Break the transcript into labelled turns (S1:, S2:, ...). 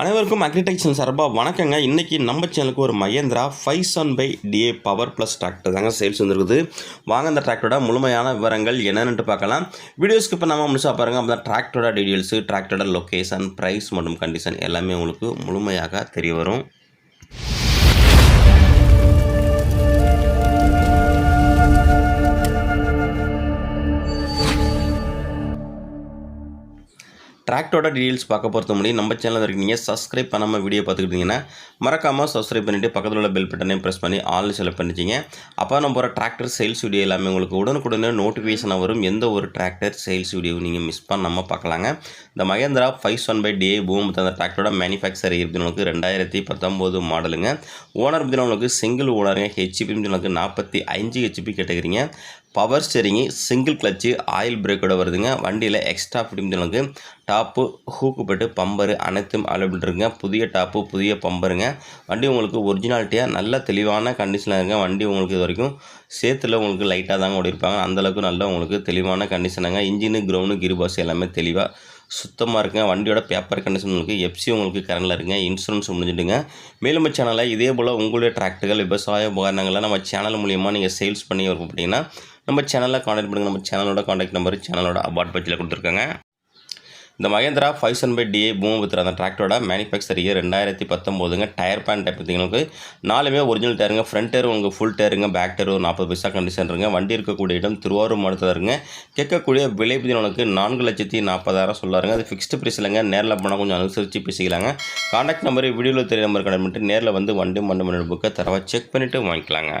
S1: அனைவருக்கும் அக்ரிடெக்சர் சார்பாக வணக்கங்க. இன்றைக்கி நம்ம சேனலுக்கு ஒரு Mahindra five seven five DI power plus tractor தாங்க சேல்ஸ் வந்துருக்குது. வாங்க அந்த டிராக்டரோட முழுமையான விவரங்கள் என்னென்னு பார்க்கலாம். வீடியோஸ்க்கு இப்போ நம்ம முழுசாக பாருங்கள் அப்போ தான் டிராக்டரோட டீட்டெயில்ஸு டிராக்டரோட லொக்கேஷன் ப்ரைஸ் மற்றும் கண்டிஷன் எல்லாமே உங்களுக்கு முழுமையாக தெரிய வரும். டிராக்டரோட டீட்டெயில்ஸ் பார்க்க பொறுத்த முடியும் நம்ம சேனலில் இருக்கீங்க சப்ஸ்கிரைப் பண்ணாமல் வீடியோ பார்த்துக்கிட்டிங்கன்னா மறக்காமல் சப்ஸ்கிரைப் பண்ணிவிட்டு பக்கத்தில் உள்ள பெல் பட்டனையும் ப்ரெஸ் பண்ணி ஆல் செலக்ட் பண்ணிச்சிங்க அப்போ நம்ம போகிற டிராக்டர் சேல்ஸ் வீடியோ எல்லாமே உங்களுக்கு உடனுக்குடனே நோட்டிஃபிகேஷனாக வரும். எந்த ஒரு டிராக்டர் சேல்ஸ் வீடியோ நீங்கள் மிஸ் பண்ணாமல் பார்க்கலாங்க. இந்த Mahindra five one five DI boom அந்த டிராக்டரோட மேனுஃபேக்சர் இருப்பினங்களுக்கு ரெண்டாயிரத்தி பத்தொம்போது மாடலுங்க ஓனர் உங்களுக்கு சிங்கிள் ஓனருங்க ஹெச்பி உங்களுக்கு நாற்பத்தி அஞ்சு HP கேட்டுக்கிறீங்க. Power steering single clutch oil பிரேக்கோட வருதுங்க. வண்டியில் எக்ஸ்ட்ரா ஃபிட்டிங்களுக்கு டாப்பு ஹூக்குப்பட்டு பம்பரு அனைத்தும் அவைலபிள் இருக்குங்க. புதிய டாப்பு புதிய பம்பருங்க வண்டி உங்களுக்கு ஒரிஜினாலிட்டியாக நல்ல தெளிவான கண்டிஷனில் இருங்க வண்டி உங்களுக்கு இது வரைக்கும் சேத்துல உங்களுக்கு லைட்டாக தாங்க ஓடிருப்பாங்க அந்தளவுக்கு நல்ல உங்களுக்கு தெளிவான கண்டிஷனுங்க இன்ஜினு கிரவுண்டு கிருபாஸ் எல்லாமே தெளிவாக சுத்தமாக இருக்குங்க. வண்டியோட பேப்பர் கண்டிஷன் உங்களுக்கு எஃப்சி உங்களுக்கு கரண்டில் இருங்க இன்சூரன்ஸ் முடிஞ்சுட்டுங்க. மேலும் சேனலில் இதே போல் உங்களுடைய டிராக்டர்கள் விவசாய உபகரணங்கள்லாம் நம்ம சேனல் மூலியமாக நீங்கள் சேல்ஸ் பண்ணி விருப்பப்பட்டீங்கன்னா நம்ம சேனலில் காண்டாக்ட் பண்ணுங்கள் நம்ம சேனலோட காண்டாக்ட் நம்பர் சேனலோட அபார்ட் பேஜில் கொடுத்துருக்காங்க. இந்த Mahindra five seven five DI Bhoomiputra அந்த டிராக்டரோட மேனுஃபேக்சர் இயர் ரெண்டாயிரத்தி பத்தொம்போதுங்க. டயர் பேன் டைப் பார்த்தீங்களுக்கு நாலுமே ஒரிஜினல் டயருங்க ஃப்ரண்ட் டயர் உங்களுக்கு ஃபுல் டயருங்க பேக் டயர் ஒரு நாற்பது பைசா கண்டிஷன் இருங்க. வண்டி இருக்கக்கூடிய இடம் திருவாரூர் மாவட்டத்தில் இருங்க. கேட்கக்கூடிய விலை உங்களுக்கு நான்கு லட்சத்தி நாற்பதாயிரம் சொல்லாருங்க. அது ஃபிக்ஸ்டு ப்ரைஸ் இல்லைங்க. நேரில் போனால் கொஞ்சம் அனுசரித்து பேசிக்கலாங்க. காண்டாக்ட் நம்பர் வீடியோவில் தெரிய நம்பர் கனெக்ட் பண்ணிட்டு நேரில் வந்து வண்டி மண்டு மண்டு புக்கை தரவா செக் பண்ணிவிட்டு வாங்கிக்கலாங்க.